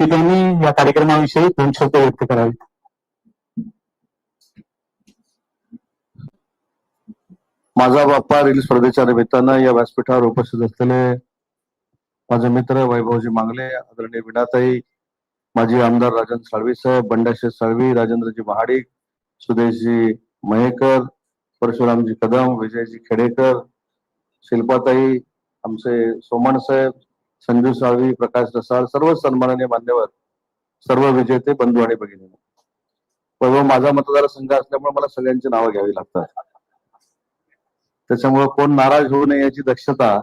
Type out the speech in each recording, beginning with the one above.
की त्यांनी या कार्यक्रमाविषयी दोन शब्द व्यक्त करावेत माझा बाप्पा रील स्पर्धेच्या निमित्तानं या व्यासपीठावर उपस्थित असलेले माझे मित्र वैभवजी मांगले आदरणीय विनाताई माजी आमदार राजन साळवी साहेब बंडाशे साळवी राजेंद्रजी महाडिक सुदेशजी मयेकर परशुरामजी कदम विजयजी खेडेकर शिल्पाताई आमचे सोमण साहेब संजू साळवी प्रकाश रसाळ सर्व सन्माननीय मान्यवर सर्व विजेते बंधू आणि भगिनी. वैभव माझा मतदारसंघ असल्यामुळे मला सगळ्यांची नावं घ्यावी लागतात. त्याच्यामुळे कोण नाराज होऊ नये याची दक्षता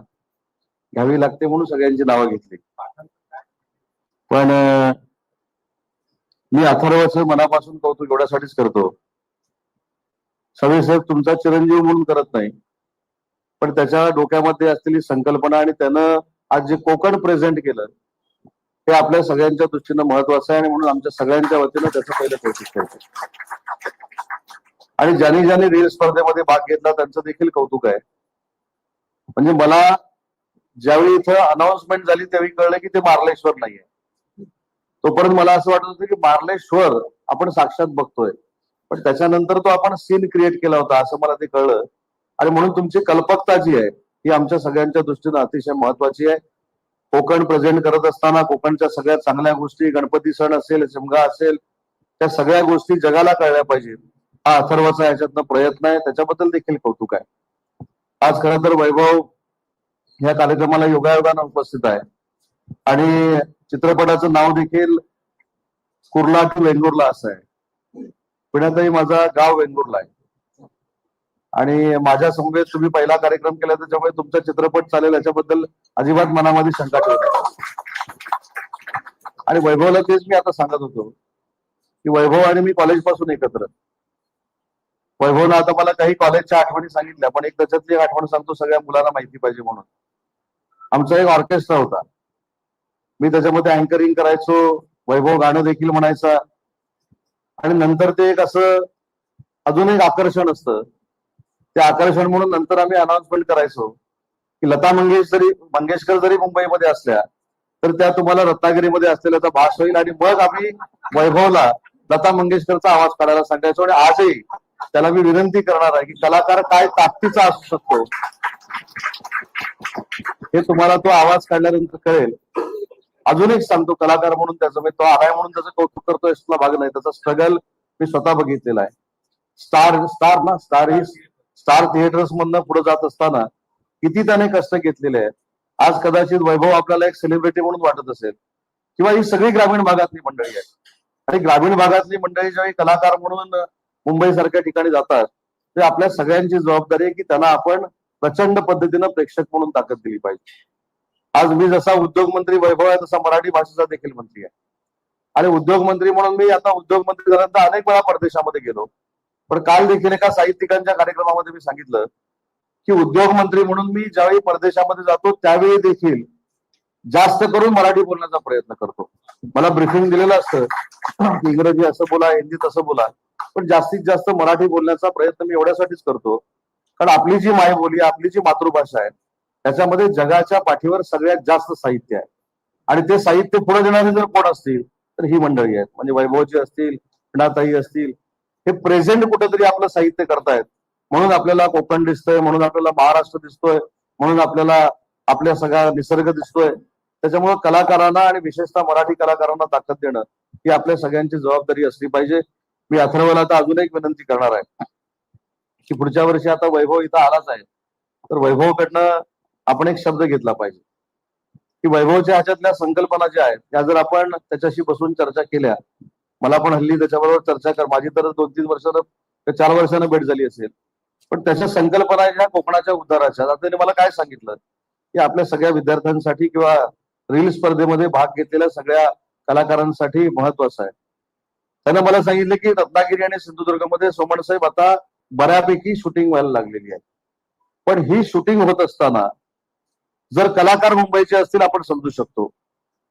घ्यावी लागते म्हणून सगळ्यांची नावं घेतली. पण मी अथर्वाचं मनापासून कौतुक एवढ्यासाठीच करतो. सगळे साहेब तुमचा चिरंजीव म्हणून करत नाही. पण त्याच्या डोक्यामध्ये असलेली संकल्पना आणि त्यानं आज जे कोकण प्रेझेंट केलं ते आपल्या सगळ्यांच्या दृष्टीनं महत्वाचं आहे आणि म्हणून आमच्या सगळ्यांच्या वतीनं त्याचं पहिलं कौतुक करतो. आणि ज्यांनी ज्यांनी रील स्पर्धेमध्ये भाग घेतला त्यांचं देखील कौतुक आहे. म्हणजे मला ज्यावेळी इथं अनाउन्समेंट झाली त्यावेळी कळलं की ते मार्लेश्वर नाहीये. तोपर्यंत मला असं वाटत होतं की मार्लेश्वर आपण साक्षात बघतोय. पण त्याच्यानंतर तो आपण सीन क्रिएट केला होता असं मला ते कळलं. आणि म्हणून तुमची कल्पकता जी आहे ही आमच्या सगळ्यांच्या दृष्टीनं अतिशय महत्वाची आहे. कोकण प्रेझेंट करत असताना कोकणच्या सगळ्या चांगल्या गोष्टी गणपती सण असेल शिमगा असेल त्या सगळ्या गोष्टी जगाला कळल्या पाहिजेत हा अथर्वाचा याच्यातनं प्रयत्न आहे. त्याच्याबद्दल देखील कौतुक आहे. आज खरं तर वैभव या कार्यक्रमाला योगायोगानं उपस्थित आहे. आणि चित्रपटाचं नाव देखील कुर्ला टू वेंगुर्ला असं आहे. पुण्यातही माझा गाव वेंगुर्ला आहे. आणि माझ्या समवेत तुम्ही पहिला कार्यक्रम केला त्याच्यामुळे तुमचा चित्रपट चालेल याच्याबद्दल अजिबात मनामध्ये शंका ठेवू आणि वैभवला तेच मी आता सांगत होतो की वैभव आणि मी कॉलेजपासून एकत्र. वैभवनं आता मला काही कॉलेजच्या आठवणी सांगितल्या पण एक त्याच्यातली एक आठवण सांगतो सगळ्या मुलांना माहिती पाहिजे म्हणून. आमचा एक ऑर्केस्ट्रा होता. मी त्याच्यामध्ये अँकरिंग करायचो वैभव गाणं देखील म्हणायचा. आणि नंतर ते एक असं अजून एक आकर्षण असतं ते आकर्षण म्हणून नंतर आम्ही अनाउन्समेंट करायचो. की लता मंगेशकरी मंगेशकर जरी मुंबईमध्ये असल्या तर त्या तुम्हाला रत्नागिरीमध्ये असलेल्याचा भास होईल आणि मग आम्ही वैभवला लता मंगेशकरचा आवाज काढायला सांगायचो आणि आजही त्याला मी विनंती करणार आहे की कलाकार काय ताकदीचा असू शकतो हे तुम्हाला तो आवाज काढल्यानंतर कळेल. अजून एक सांगतो कलाकार म्हणून त्याचं मी तो आलाय म्हणून त्याचं कौतुक करतोय भाग नाही त्याचा स्ट्रगल मी स्वतः बघितलेला आहे. स्टार स्टार ना स्टार ही स्टार थिएटर्स मधनं पुढे जात असताना किती त्याने कष्ट घेतलेले आहेत. आज कदाचित वैभव आपल्याला एक सेलिब्रिटी म्हणून वाटत असेल. किंवा ही सगळी ग्रामीण भागातली मंडळी आहे आणि ग्रामीण भागातली मंडळी ज्यावेळी कलाकार म्हणून मुंबई सारख्या ठिकाणी जातात ते आपल्या सगळ्यांची जबाबदारी आहे की त्यांना आपण प्रचंड पद्धतीनं प्रेक्षक म्हणून ताकद दिली पाहिजे. आज मी जसा उद्योग मंत्री वैभव आहे तसा मराठी भाषेचा देखील मंत्री आहे. आणि उद्योग मंत्री म्हणून मी आता उद्योग मंत्री झाल्यानंतर अनेक वेळा परदेशामध्ये गेलो. पण काल देखील एका साहित्यिकांच्या कार्यक्रमामध्ये मी सांगितलं की उद्योग मंत्री म्हणून मी ज्यावेळी परदेशामध्ये जातो त्यावेळी देखील जास्त करून मराठी बोलण्याचा प्रयत्न करतो. मला ब्रिफिंग दिलेलं असतं की इंग्रजी असं बोला हिंदी तसं बोला पण जास्तीत जास्त मराठी बोलण्याचा प्रयत्न मी एवढ्यासाठीच करतो. कारण आपली जी मायबोली आपली जी मातृभाषा आहे त्याच्यामध्ये जगाच्या पाठीवर सगळ्यात जास्त साहित्य आहे. आणि ते साहित्य पुढे देणारे जर कोण असतील तर ही मंडळी आहेत. म्हणजे वैभवजी असतील पिणाताई असतील हे प्रेझेंट कुठेतरी आपलं साहित्य करतायत. म्हणून आपल्याला कोकण दिसतोय म्हणून आपल्याला महाराष्ट्र दिसतोय म्हणून आपल्याला आपल्या सगळा निसर्ग दिसतोय. त्याच्यामुळे कलाकारांना आणि विशेषतः मराठी कलाकारांना ताकद देणं ही आपल्या सगळ्यांची जबाबदारी असली पाहिजे. मी अथर्वला आता अजून एक विनंती करणार आहे की पुढच्या वर्षी आता वैभव इथं आलाच आहे तर वैभवकडनं आपण एक शब्द घेतला पाहिजे की वैभवच्या ह्याच्यातल्या संकल्पना ज्या आहेत त्या जर आपण त्याच्याशी बसून चर्चा केल्या मला पण हल्ली त्याच्याबरोबर चर्चा कर. माझी तर दोन तीन वर्षानं चार वर्षानं भेट झाली असेल. पण त्याच्या संकल्पना ह्या कोकणाच्या उद्धाराच्या त्याने मला काय सांगितलं? की आपल्या सगळ्या विद्यार्थ्यांसाठी किंवा रील स्पर्धेमध्ये भाग घेतलेल्या सगळ्या कलाकारांसाठी महत्वाचं आहे. त्यानं मला सांगितलं की रत्नागिरी आणि सिंधुदुर्गमध्ये सोमण साहेब आता बऱ्यापैकी शूटिंग व्हायला लागलेली आहे. पण ही शूटिंग होत असताना जर कलाकार मुंबईचे असतील आपण समजू शकतो.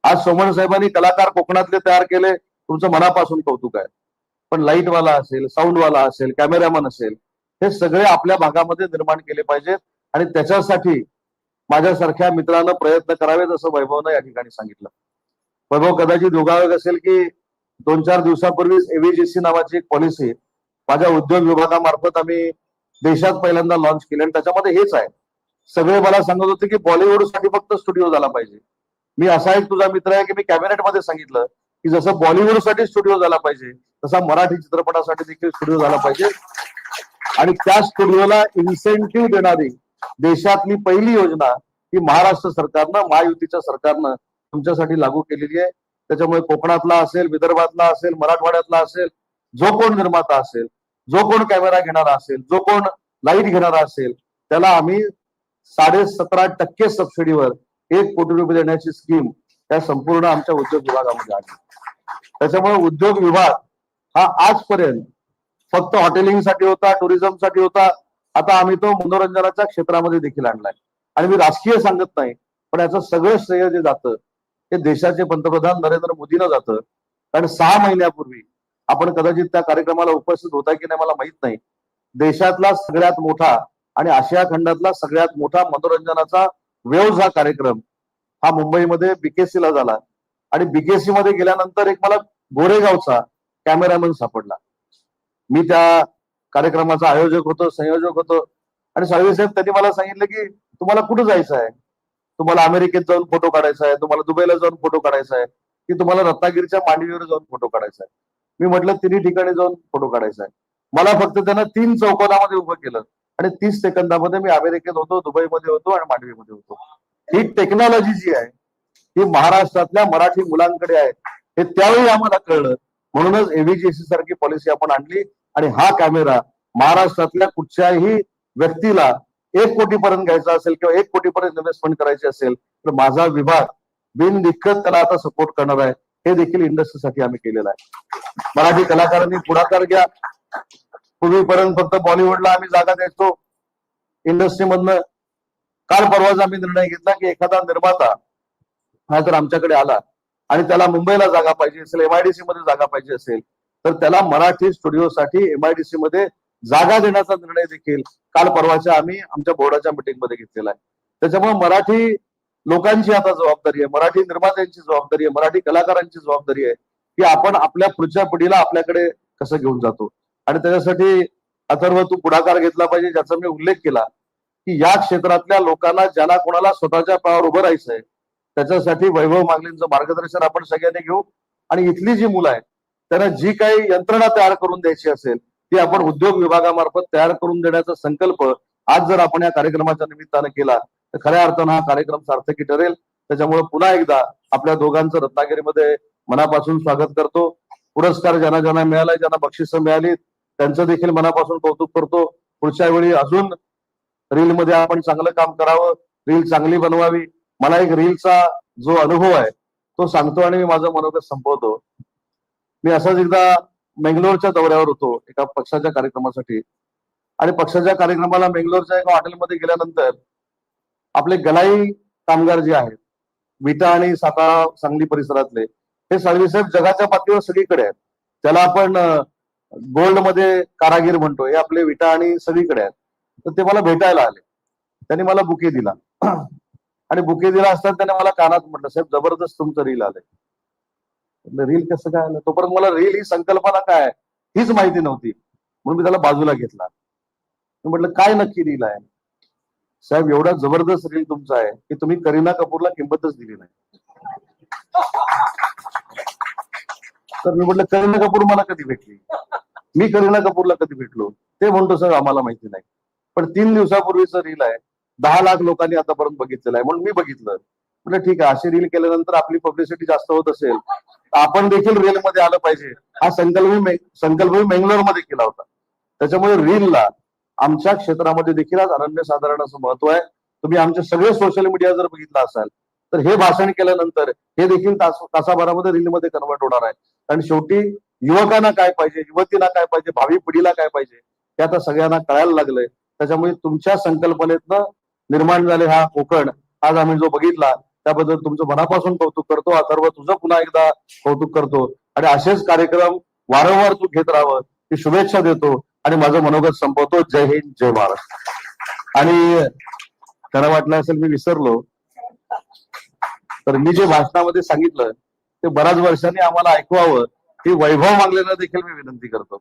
आज सोमण साहेबांनी कलाकार कोकणातले तयार केले. तुमचं मनापासून कौतुक आहे. पण लाइट वाला असेल साऊंड वाला असेल कॅमेरामन असेल हे सगळे आपल्या भागामध्ये निर्माण केले पाहिजेत आणि त्याच्यासाठी माझ्यासारख्या मित्रांनं प्रयत्न करावेत असं वैभवनं या ठिकाणी सांगितलं. वैभव कदाचित योगायोग असेल की दोन चार दिवसापूर्वीच एव्हीजीसी नावाची एक पॉलिसी माझ्या उद्योग विभागामार्फत आम्ही देशात पहिल्यांदा लॉन्च केली आणि त्याच्यामध्ये हेच आहे. सगळे मला सांगत होते की बॉलिवूडसाठी फक्त स्टुडिओ झाला पाहिजे. मी असा एक तुझा मित्र आहे की मी कॅबिनेटमध्ये सांगितलं की जसं बॉलिवूडसाठी स्टुडिओ झाला पाहिजे तसा मराठी चित्रपटासाठी देखील स्टुडिओ झाला पाहिजे. आणि त्या स्टुडिओला इन्सेंटिव्ह देणारी देशातली पहिली योजना ही महाराष्ट्र सरकारनं महायुतीच्या सरकारनं तुमच्यासाठी लागू केलेली आहे. त्याच्यामुळे कोकणातला असेल विदर्भातला असेल मराठवाड्यातला असेल जो कोण निर्माता असेल जो कोण कॅमेरा घेणारा असेल जो कोण लाइट घेणारा असेल त्याला आम्ही साडे सतरा टक्के सबसिडीवर एक कोटी रुपये देण्याची स्कीम त्या संपूर्ण आमच्या उद्योग विभागामध्ये आली त्याच्यामुळे उद्योग विभाग हा आजपर्यंत फक्त हॉटेलिंगसाठी होता टुरिझमसाठी होता आता आम्ही तो मनोरंजनाच्या क्षेत्रामध्ये देखील आणलाय. आणि मी राजकीय सांगत नाही पण याचं सगळं श्रेय जे जातं ते देशाचे पंतप्रधान नरेंद्र मोदींना जातं. कारण सहा महिन्यापूर्वी आपण कदाचित त्या कार्यक्रमाला उपस्थित होता की नाही मला माहीत नाही. देशातला सगळ्यात मोठा आणि आशिया खंडातला सगळ्यात मोठा मनोरंजनाचा वेव्ज हा कार्यक्रम हा मुंबईमध्ये बीकेसी ला झाला. आणि बीकेसी मध्ये गेल्यानंतर एक मला गोरेगावचा कॅमेरामॅन सापडला. मी त्या कार्यक्रमाचा आयोजक होतो संयोजक होतो. आणि साळवे साहेब त्यांनी मला सांगितलं की तुम्हाला कुठं जायचं आहे? तुम्हाला अमेरिकेत जाऊन फोटो काढायचा आहे तुम्हाला दुबईला जाऊन फोटो काढायचा आहे की तुम्हाला रत्नागिरीच्या मांडवीवर जाऊन फोटो काढायचा आहे? मी म्हटलं तिन्ही ठिकाणी जाऊन फोटो काढायचा आहे. मला फक्त त्यांना तीन चौकोनामध्ये उभं केलं. आणि तीस सेकंदामध्ये मी अमेरिकेत होतो दुबईमध्ये होतो आणि मांडवीमध्ये होतो. ही टेक्नॉलॉजी जी आहे ही महाराष्ट्रातल्या मराठी मुलांकडे आहे. हे त्यावेळी आम्हाला कळलं. म्हणूनच एव्हीजीसी सारखी पॉलिसी आपण आणली. आणि हा कॅमेरा महाराष्ट्रातल्या कुठच्याही व्यक्तीला एक कोटीपर्यंत घ्यायचा असेल किंवा एक कोटीपर्यंत इन्व्हेस्टमेंट करायची असेल तर माझा विभाग बिनदिक्कत त्याला आता सपोर्ट करणार आहे. हे देखील इंडस्ट्रीसाठी आम्ही केलेलं आहे. मराठी कलाकारांनी पुढाकार घ्या. पूर्वीपर्यंत फक्त बॉलिवूडला आम्ही जागा द्यायचो. इंडस्ट्रीमधनं काल परवाच आम्ही निर्णय घेतला की एखादा निर्माता हा जर आमच्याकडे आला आणि त्याला मुंबईला जागा पाहिजे असेल एमआयडीसी मध्ये जागा पाहिजे असेल तर त्याला मराठी स्टुडिओसाठी एमआयडीसी मध्ये जागा देण्याचा निर्णय देखील काल परवाच्या आम्ही आमच्या बोर्डाच्या मीटिंगमध्ये घेतलेला आहे. त्याच्यामुळे मराठी लोकांची आता जबाबदारी आहे मराठी निर्मात्यांची जबाबदारी आहे मराठी कलाकारांची जबाबदारी आहे की आपण आपल्या पुढच्या पिढीला आपल्याकडे कसं घेऊन जातो. आणि त्याच्यासाठी अथर्व तू पुढाकार घेतला पाहिजे ज्याचा मी उल्लेख केला की या क्षेत्रातल्या लोकांना ज्याला कोणाला स्वतःच्या पायावर उभं राहायचंय त्याच्यासाठी वैभव मागलेंचं मार्गदर्शन आपण सगळ्यांनी घेऊ. आणि इथली जी मुलं आहेत त्यांना जी काही यंत्रणा तयार करून द्यायची असेल ती आपण उद्योग विभागामार्फत तयार करून देण्याचा संकल्प आज जर आपण या कार्यक्रमाच्या निमित्तानं केला तर खऱ्या अर्थानं हा कार्यक्रम सार्थकी ठरेल. त्याच्यामुळे पुन्हा एकदा आपल्या दोघांचं रत्नागिरीमध्ये मनापासून स्वागत करतो. पुरस्कार ज्यांना ज्यांना मिळालाय ज्यांना बक्षिसं मिळाली त्यांचं देखील मनापासून कौतुक करतो. पुढच्या वेळी अजून रील मध्ये आपण चांगलं काम करावं रील चांगली बनवावी. मला एक रीलचा जो अनुभव आहे तो सांगतो आणि मी माझं मनोगत संपवतो. मी असाच एकदा मेंगलोरच्या दौऱ्यावर होतो एका पक्षाच्या कार्यक्रमासाठी. आणि पक्षाच्या कार्यक्रमाला मेंगलोरच्या एका हॉटेलमध्ये गेल्यानंतर आपले गलाई कामगार जे आहेत विटा आणि सातारा सांगली परिसरातले हे सर्व्हिसेस जगाच्या पातळीवर सगळीकडे आहेत. त्याला आपण गोल्डमध्ये कारागीर म्हणतो हे आपले विटा आणि सगळीकडे आहेत. तर ते मला भेटायला आले. त्यांनी मला बुके दिला. आणि बुके दिला असताना त्याने मला कानात म्हटलं साहेब जबरदस्त तुमचं रील आलंय. रील कसं काय आलं? तोपर्यंत मला रील ही संकल्पना काय आहे? हीच माहिती नव्हती. म्हणून मी त्याला बाजूला घेतला. मी म्हटलं काय नक्की रील आहे? साहेब एवढा जबरदस्त रील तुमचा आहे की तुम्ही करीना कपूरला किंमतच दिली नाही. तर मी म्हटलं करीना कपूर मला कधी भेटली? मी करीना कपूरला कधी भेटलो? ते म्हणतो सर आम्हाला माहिती नाही. पण तीन दिवसापूर्वीचं रील आहे. दहा लाख लोकांनी आतापर्यंत बघितलेलं आहे. म्हणून मी बघितलं. म्हटलं ठीक आहे अशी रील केल्यानंतर आपली पब्लिसिटी जास्त होत असेल तर आपण देखील रील मध्ये आलं पाहिजे. हा संकल्प संकल्प मी मध्ये केला होता. त्याच्यामुळे रीलला आमच्या क्षेत्रामध्ये देखील आज अनन्यसाधारण असं महत्त्व आहे. तुम्ही आमचे सगळे सोशल मीडिया जर बघितलं असाल तर हे भाषण केल्यानंतर हे देखील तास तासाभरामध्ये रीलमध्ये कन्वर्ट होणार आहे. कारण शेवटी युवकांना काय पाहिजे युवतीला काय पाहिजे भावी पिढीला काय पाहिजे हे आता सगळ्यांना कळायला लागलंय. त्याच्यामुळे तुमच्या संकल्पनेतनं निर्माण झाले हा कोकण. आज आम्ही जो बघितला त्याबद्दल तुमचं मनापासून कौतुक करतो. अथर्व तुझं पुन्हा एकदा कौतुक करतो. आणि असेच कार्यक्रम वारंवार तू घेत राहावं ही शुभेच्छा देतो. आणि माझं मनोगत संपवतो. जय हिंद जय महाराष्ट्र आणि खरं वाटलं असेल मी विसरलो तर मी जे भाषणामध्ये सांगितलं ते बऱ्याच वर्षांनी आम्हाला ऐकवावं ही वैभव मागलेला देखील मी विनंती करतो.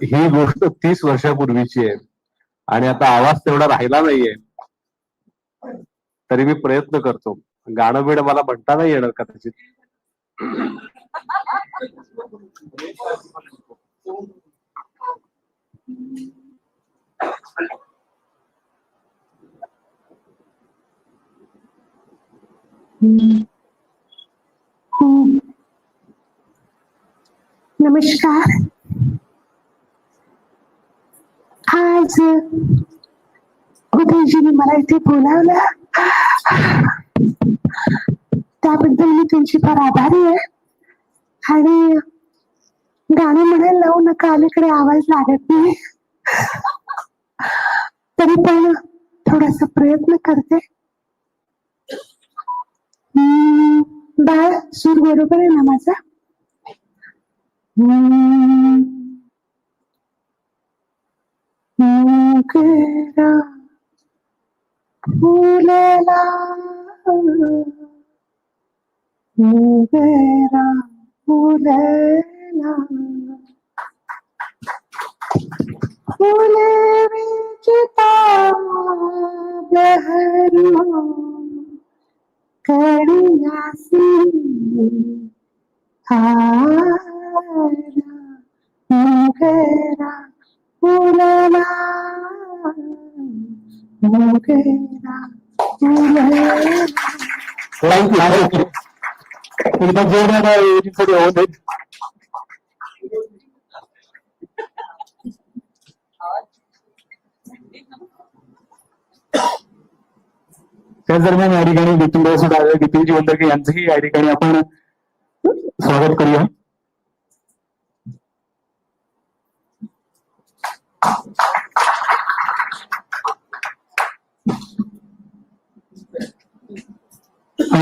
ही गोष्ट तीस वर्षापूर्वीची आहे. आणि आता आवाज तेवढा राहिला नाहीये. तरी मी प्रयत्न करतो. गाणं बिणं मला म्हणता नाही येणार कदाचित. नमस्कार. आज उदयजीने मला इथे बोलावलं. त्याबद्दल मी तुमची फार आभारी आहे. आणि गाणे म्हणायला लावू नका अलीकडे आवाज लागत नाही. तरी पण थोडासा प्रयत्न करते. हम्म, बाळ सूर बरोबर आहे ना माझा? हम्म. मोगरा फुलला मोगरा फुलला फुले विचिता बहरू कड़ियासी हारा मोगरा फुलला मोगरा फुलला थँक्यू एकदा जोरदार पुढे होत आहेत त्याच दरम्यान या ठिकाणी नितीन सुद्धा आले नितीनजी वंदरके यांचंही या ठिकाणी आपण स्वागत करूया.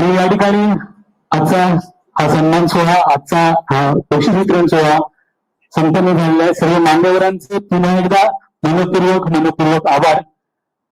आणि या ठिकाणी आजचा हा सन्मान सोहळा आजचा हा बक्षीस वितरण सोहळा संपन्न झालेला आहे. सर्व मान्यवरांचे पुन्हा एकदा मनपूर्वक मनपूर्वक आभार.